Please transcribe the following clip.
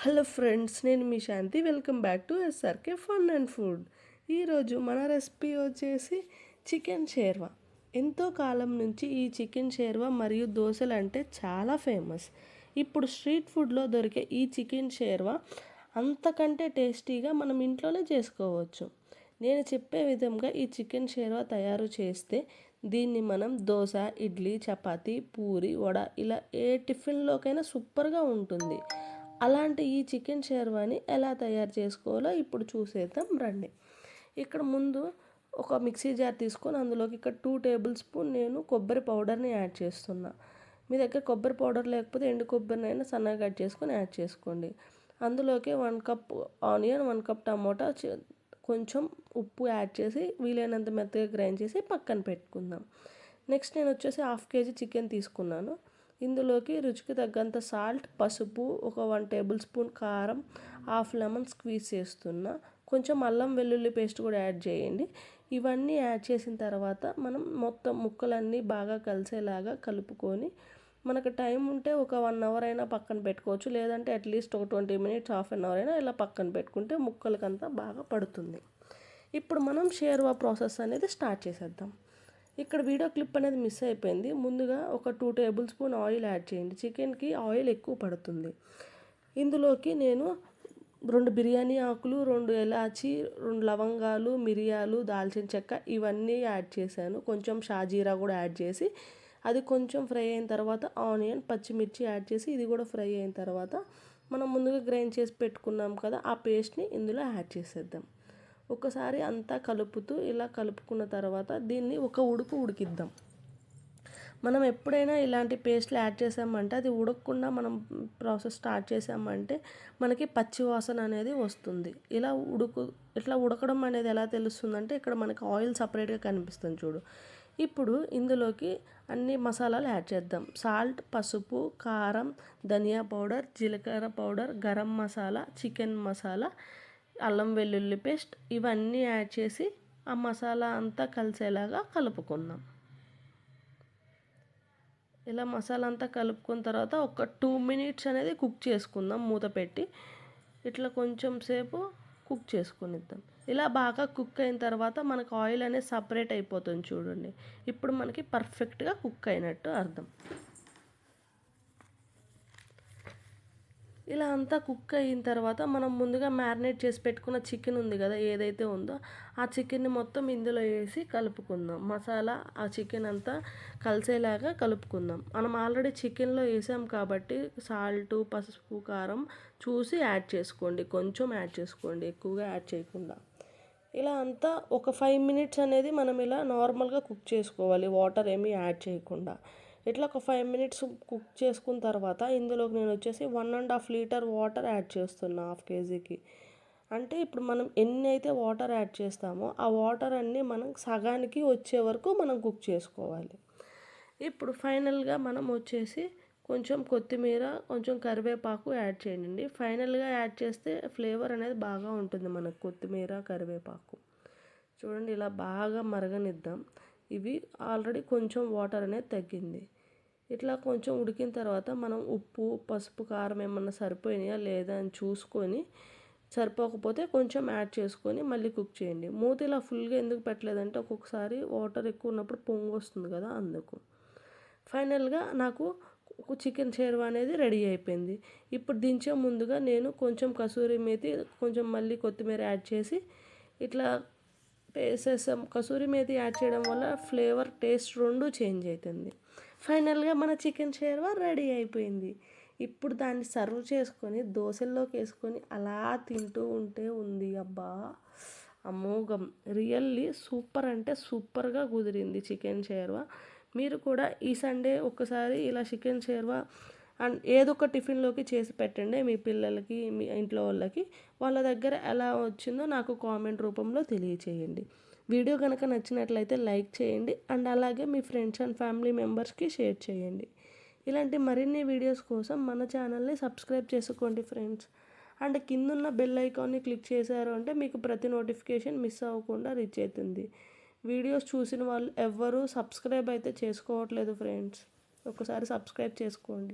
Hello friends నేను మీ Shanti. Welcome back to SRK fun and food. ఈరోజు మన recipe వచ్చేసి చికెన్ షేర్వా. ఎంతో కాలం నుంచి ఈ చికెన్ షేర్వా మరియు దోశలు అంటే చాలా ఫేమస్. ఇప్పుడు స్ట్రీట్ ఫుడ్లో దొరికే ఈ చికెన్ షేర్వా అంతకంటే టేస్టీగా మనం ఇంట్లోనే చేసుకోవచ్చు. నేను చెప్పే విధంగా ఈ చికెన్ షేర్వా తయారు చేస్తే దీన్ని మనం దోశ ఇడ్లీ చపాతి పూరి వడ ఇలా ఏ టిఫిన్లోకైనా సూపర్గా ఉంటుంది. అలాంటి ఈ చికెన్ షేర్వాని ఎలా తయారు చేసుకోవాలో ఇప్పుడు చూసేద్దాం రండి. ఇక్కడ ముందు ఒక మిక్సీ జార్ తీసుకొని అందులోకి ఇక్కడ టూ టేబుల్ స్పూన్ నేను కొబ్బరి పౌడర్ని యాడ్ చేస్తున్నా. మీ దగ్గర కొబ్బరి పౌడర్ లేకపోతే ఎండు కొబ్బరినైనా సన్నగా కట్ చేసుకొని యాడ్ చేసుకోండి. అందులోకి one cup onion one cup tomato కొంచెం ఉప్పు యాడ్ చేసి వీలైనంత మెత్తగా గ్రైండ్ చేసి పక్కన పెట్టుకుందాం. నెక్స్ట్ నేను వచ్చేసి హాఫ్ కేజీ చికెన్ తీసుకున్నాను. ఇందులోకి రుచికి తగ్గంత సాల్ట్ పసుపు ఒక వన్ టేబుల్ స్పూన్ కారం హాఫ్ లెమన్ స్క్వీజ్ చేస్తున్నా. కొంచెం అల్లం వెల్లుల్లి పేస్ట్ కూడా యాడ్ చేయండి. ఇవన్నీ యాడ్ చేసిన తర్వాత మనం మొత్తం ముక్కలన్నీ బాగా కలిసేలాగా కలుపుకొని మనకు టైం ఉంటే ఒక వన్ అవర్ అయినా పక్కన పెట్టుకోవచ్చు. లేదంటే అట్లీస్ట్ ఒక twenty minutes half an hour అయినా ఇలా పక్కన పెట్టుకుంటే ముక్కలకంతా బాగా పడుతుంది. ఇప్పుడు మనం షేర్వా ప్రాసెస్ అనేది స్టార్ట్ చేసేద్దాం. ఇక్కడ వీడియో క్లిప్ అనేది మిస్ అయిపోయింది. ముందుగా ఒక two tablespoon oil add చేయండి. చికెన్కి ఆయిల్ ఎక్కువ పడుతుంది. ఇందులోకి నేను రెండు బిర్యానీ ఆకులు రెండు ఎలాచి రెండు లవంగాలు మిరియాలు దాల్చిన చెక్క ఇవన్నీ యాడ్ చేశాను. కొంచెం షాజీరా కూడా యాడ్ చేసి అది కొంచెం ఫ్రై అయిన తర్వాత ఆనియన్ పచ్చిమిర్చి యాడ్ చేసి ఇది కూడా ఫ్రై అయిన తర్వాత మనం ముందుగా గ్రైండ్ చేసి పెట్టుకున్నాం కదా ఆ పేస్ట్ని ఇందులో యాడ్ చేసేద్దాం. ఒకసారి అంతా కలుపుతూ ఇలా కలుపుకున్న తర్వాత దీన్ని ఒక ఉడుకు ఉడికిద్దాం. మనం ఎప్పుడైనా ఇలాంటి పేస్ట్లు యాడ్ చేసామంటే అది ఉడకకుండా మనం ప్రాసెస్ స్టార్ట్ చేసామంటే మనకి పచ్చి వాసన అనేది వస్తుంది. ఇలా ఉడుకు ఇట్లా ఉడకడం అనేది ఎలా తెలుస్తుందంటే ఇక్కడ మనకి ఆయిల్ సపరేట్గా కనిపిస్తుంది చూడు. ఇప్పుడు ఇందులోకి అన్ని మసాలాలు యాడ్ చేద్దాం. సాల్ట్ పసుపు కారం ధనియా పౌడర్ జీలకర్ర పౌడర్ గరం మసాలా చికెన్ మసాలా అల్లం వెల్లుల్లి పేస్ట్ ఇవన్నీ యాడ్ చేసి ఆ మసాలా అంతా కలిసేలాగా కలుపుకుందాం. ఇలా మసాలా అంతా కలుపుకున్న తర్వాత ఒక టూ మినిట్స్ అనేది కుక్ చేసుకుందాం మూత పెట్టి. ఇట్లా కొంచెం సేపు కుక్ చేసుకునిద్దాం. ఇలా బాగా కుక్ అయిన తర్వాత మనకు ఆయిల్ అనేది సపరేట్ అయిపోతుంది చూడండి. ఇప్పుడు మనకి పర్ఫెక్ట్గా కుక్ అయినట్టు అర్థం. ఇలా అంతా కుక్ అయిన తర్వాత మనం ముందుగా మ్యారినేట్ చేసి పెట్టుకున్న చికెన్ ఉంది కదా ఏదైతే ఉందో ఆ చికెన్ని మొత్తం ఇందులో వేసి కలుపుకుందాం. మసాలా ఆ చికెన్ అంతా కలిసేలాగా కలుపుకుందాం. మనం ఆల్రెడీ చికెన్లో వేసాం కాబట్టి సాల్ట్ పసుపు కారం చూసి యాడ్ చేసుకోండి. కొంచెం యాడ్ చేసుకోండి ఎక్కువగా యాడ్ చేయకుండా. ఇలా అంతా ఒక ఫైవ్ మినిట్స్ అనేది మనం ఇలా నార్మల్గా కుక్ చేసుకోవాలి. వాటర్ ఏమీ యాడ్ చేయకుండా. ఇట్లా ఒక ఫైవ్ మినిట్స్ కుక్ చేసుకున్న తర్వాత ఇందులోకి నేను వచ్చేసి one and half litre water add చేస్తున్నా హాఫ్ కేజీకి అంటే ఇప్పుడు మనం ఎన్ని అయితే వాటర్ యాడ్ చేస్తామో ఆ వాటర్ అన్నీ మనం సగానికి వచ్చే వరకు మనం కుక్ చేసుకోవాలి. ఇప్పుడు ఫైనల్గా మనం వచ్చేసి కొంచెం కొత్తిమీర కొంచెం కరివేపాకు యాడ్ చేయండి. ఫైనల్గా యాడ్ చేస్తే ఫ్లేవర్ అనేది బాగా ఉంటుంది మనకు కొత్తిమీర కరివేపాకు. చూడండి ఇలా బాగా మరగనిద్దాం. ఇవి ఆల్రెడీ కొంచెం వాటర్ అనేది తగ్గింది. ఇట్లా కొంచెం ఉడికిన తర్వాత మనం ఉప్పు పసుపు కారం ఏమన్నా సరిపోయినాయా లేదా అని చూసుకొని సరిపోకపోతే కొంచెం యాడ్ చేసుకొని మళ్ళీ కుక్ చేయండి. మూత ఇలా ఫుల్గా ఎందుకు పెట్టలేదంటే ఒక్కొక్కసారి వాటర్ ఎక్కువ ఉన్నప్పుడు పొంగు వస్తుంది కదా అందుకు. ఫైనల్గా నాకు చికెన్ చేరువ అనేది రెడీ అయిపోయింది. ఇప్పుడు దించే ముందుగా నేను కొంచెం కసూరి మేతి కొంచెం మళ్ళీ కొత్తిమీర యాడ్ చేసి ఇట్లా పేసేసాం కసూరి మేతి యాడ్ చేయడం వల్ల ఫ్లేవర్ టేస్ట్ రెండు చేంజ్ అవుతుంది ఫైనల్గా మన చికెన్ షేర్వా రెడీ అయిపోయింది. ఇప్పుడు దాన్ని సర్వ్ చేసుకొని దోశల్లోకి వేసుకొని అలా తింటూ ఉంటే ఉంది అబ్బా. అమోఘం. రియల్లీ సూపర్ అంటే సూపర్గా కుదిరింది చికెన్ షేర్వా. మీరు కూడా ఈ సండే ఒకసారి ఇలా చికెన్ షేర్వా అండ్ ఏదో ఒక టిఫిన్లోకి చేసి పెట్టండి మీ పిల్లలకి మీ ఇంట్లో వాళ్ళకి. వాళ్ళ దగ్గర ఎలా వచ్చిందో నాకు కామెంట్ రూపంలో తెలియచేయండి. వీడియో కనుక నచ్చినట్లయితే లైక్ చేయండి అండ్ అలాగే మీ ఫ్రెండ్స్ అండ్ ఫ్యామిలీ మెంబర్స్కి షేర్ చేయండి. ఇలాంటి మరిన్ని వీడియోస్ కోసం మన ఛానల్ని సబ్స్క్రైబ్ చేసుకోండి ఫ్రెండ్స్. అండ్ కిందున్న బెల్ ఐకాన్ని క్లిక్ చేశారు అంటే మీకు ప్రతి నోటిఫికేషన్ మిస్ అవ్వకుండా రీచ్ అవుతుంది. వీడియోస్ చూసిన వాళ్ళు ఎవ్వరూ సబ్స్క్రైబ్ అయితే చేసుకోవట్లేదు ఫ్రెండ్స్. ఒకసారి సబ్స్క్రైబ్ చేసుకోండి.